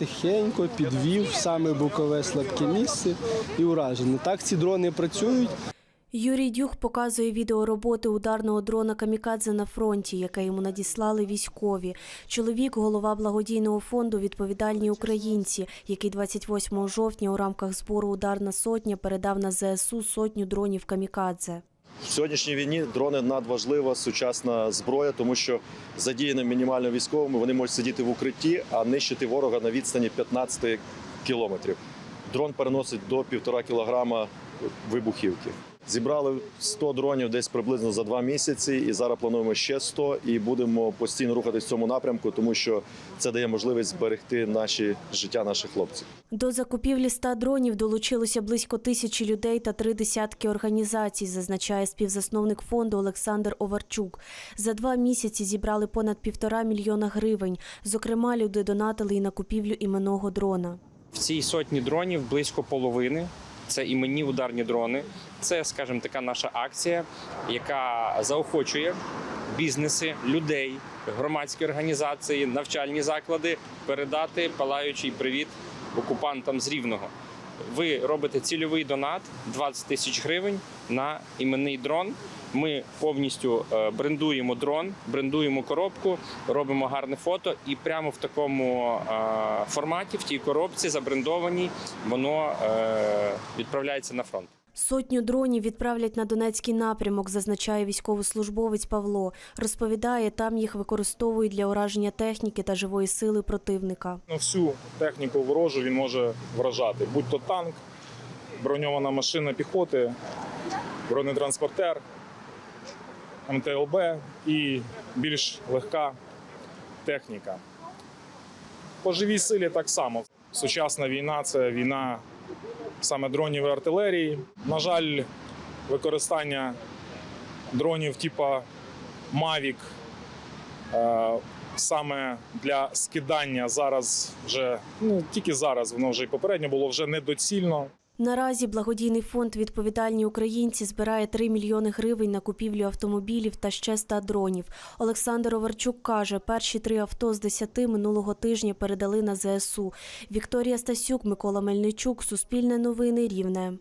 тихенько підвів саме бокове слабке місце і уражений. Так ці дрони працюють. Юрій Дюх показує відео роботи ударного дрона Камікадзе на фронті, яке йому надіслали військові. Чоловік, голова благодійного фонду Відповідальні українці, який 28 жовтня у рамках збору Ударна сотня передав на ЗСУ сотню дронів Камікадзе. В сьогоднішній війні дрони надважлива сучасна зброя, тому що задіяним мінімально військовими вони можуть сидіти в укритті, а нищити ворога на відстані 15 кілометрів. Дрон переносить до півтора кілограма вибухівки. Зібрали 100 дронів десь приблизно за два місяці, і зараз плануємо ще 100, і будемо постійно рухатись в цьому напрямку, тому що це дає можливість зберегти наші життя наших хлопців. До закупівлі ста дронів долучилося близько тисячі людей та три десятки організацій, зазначає співзасновник фонду Олександр Оварчук. За два місяці зібрали понад півтора мільйона гривень. Зокрема, люди донатили і на купівлю іменного дрона. В цій сотні дронів близько половини. Це іменні ударні дрони. Це, скажімо, така наша акція, яка заохочує бізнеси, людей, громадські організації, навчальні заклади передати палаючий привіт окупантам з Рівного. Ви робите цільовий донат 20 тисяч гривень на іменний дрон. Ми повністю е, брендуємо дрон, брендуємо коробку, робимо гарне фото, і прямо в такому е, форматі, в тій коробці забрендованій, воно е, відправляється на фронт. Сотню дронів відправлять на Донецький напрямок, зазначає військовослужбовець Павло. Розповідає, там їх використовують для ураження техніки та живої сили противника. Всю техніку ворожу він може вражати, будь то танк, броньована машина піхоти, бронетранспортер, МТЛБ і більш легка техніка. По живій силі так само. Сучасна війна це війна саме дронів і артилерії. На жаль, використання дронів типа Mavic е, саме для скидання зараз вже ну тільки зараз, воно вже і попередньо було вже недоцільно. Наразі благодійний фонд Відповідальні українці збирає 3 мільйони гривень на купівлю автомобілів та ще 100 дронів. Олександр Оварчук каже, перші три авто з 10 минулого тижня передали на ЗСУ. Вікторія Стасюк, Микола Мельничук, Суспільне новини Рівне.